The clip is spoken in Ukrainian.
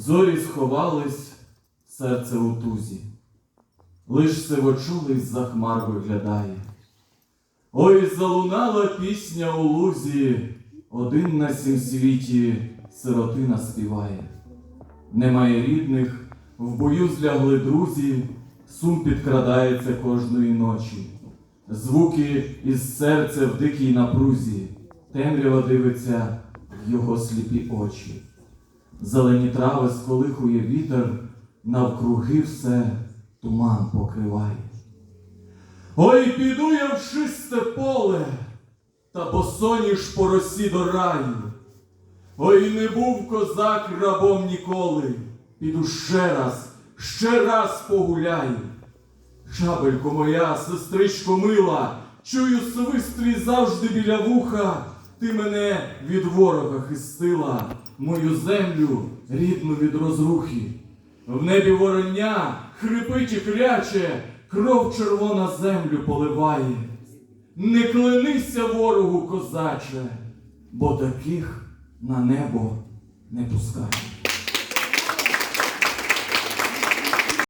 зорі сховались, серце у тузі, лиш сивочулий за хмар виглядає. Ой, залунала пісня у лузі, один на сім світі сиротина співає. Немає рідних, в бою злягли друзі, сум підкрадається кожної ночі. Звуки із серця в дикій напрузі, темрява дивиться в його сліпі очі. Зелені трави сколихує вітер, навкруги все туман покриває. Ой, піду я в чисте поле, та босоніж по росі до раю. Ой, не був козак рабом ніколи, піду ще раз, ще раз погуляю. Шабелько моя, сестричко мила, чую свист твій завжди біля вуха. Ти мене від ворога хистила, мою землю рідну від розрухи. В небі вороння хрипить і кряче, кров червона землю поливає. Не клянися ворогу, козаче, бо таких на небо не пускає.